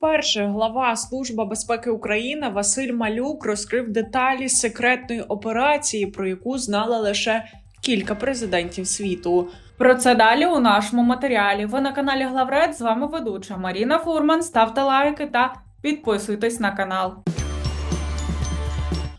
Перше глава Служба безпеки України Василь Малюк розкрив деталі секретної операції, про яку знали лише кілька президентів світу. Про це далі у нашому матеріалі. Ви на каналі Главред. З вами ведуча Маріна Фурман. Ставте лайки та підписуйтесь на канал.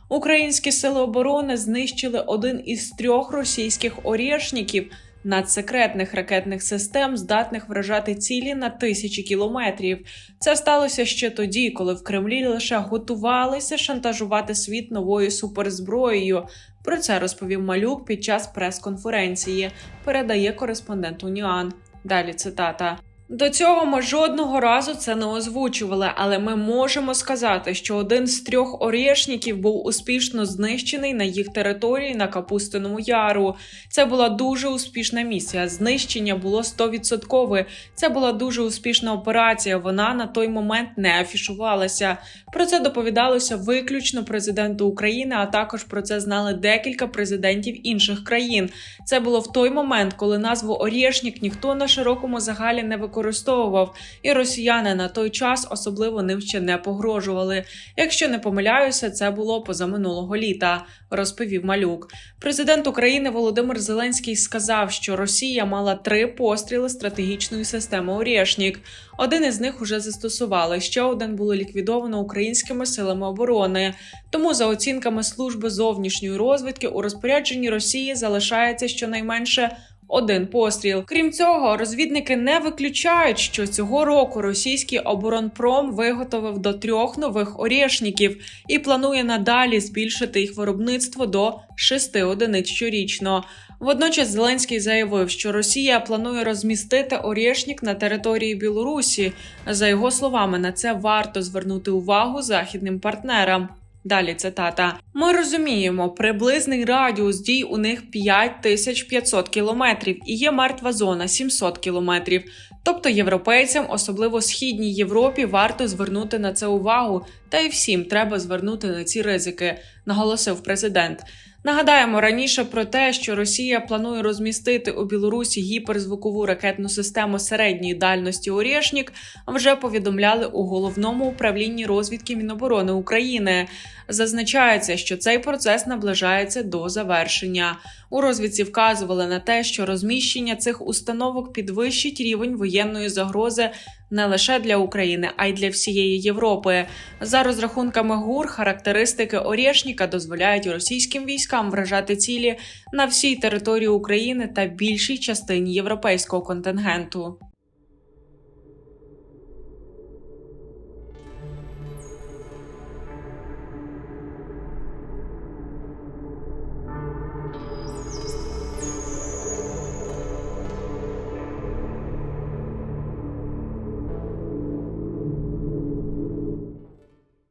Українські сили оборони знищили один із трьох російських орєшників надсекретних ракетних систем, здатних вражати цілі на тисячі кілометрів. Це сталося ще тоді, коли в Кремлі лише готувалися шантажувати світ новою суперзброєю. Про це розповів Малюк під час прес-конференції. Передає кореспондент Уніан. Далі цитата. До цього ми жодного разу це не озвучували, але ми можемо сказати, що один з трьох орєшників був успішно знищений на їх території на Капустиному Яру. Це була дуже успішна місія. Знищення було 100%. Це була дуже успішна операція. Вона на той момент не афішувалася. Про це доповідалося виключно президенту України, а також про це знали декілька президентів інших країн. Це було в той момент, коли назву Орєшнік ніхто на широкому загалі не використовував, і росіяни на той час особливо ним ще не погрожували. Якщо не помиляюся, це було позаминулого літа, розповів Малюк. Президент України Володимир Зеленський сказав, що Росія мала три постріли стратегічної системи Орєшнік. Один із них уже застосували. Ще один було ліквідовано українськими силами оборони. Тому, за оцінками служби зовнішньої розвідки, у розпорядженні Росії залишається щонайменше. Один постріл. Крім цього, розвідники не виключають, що цього року російський оборонпром виготовив до трьох нових орєшників і планує надалі збільшити їх виробництво до шести одиниць щорічно. Водночас Зеленський заявив, що Росія планує розмістити орєшнік на території Білорусі. За його словами, на це варто звернути увагу західним партнерам. Далі цитата: Ми розуміємо, приблизний радіус дій у них 5500 кілометрів і є мертва зона 700 кілометрів. Тобто європейцям, особливо східній Європі, варто звернути на це увагу, та й всім треба звернути на ці ризики, наголосив президент. Нагадаємо раніше про те, що Росія планує розмістити у Білорусі гіперзвукову ракетну систему середньої дальності Орєшнік, вже повідомляли у головному управлінні розвідки Міноборони України. Зазначається, що цей процес наближається до завершення. У розвідці вказували на те, що розміщення цих установок підвищить рівень воєнної загрози не лише для України, а й для всієї Європи. За розрахунками ГУР, характеристики Орєшніка дозволяють російським військам вражати цілі на всій території України та більшій частині європейського контингенту.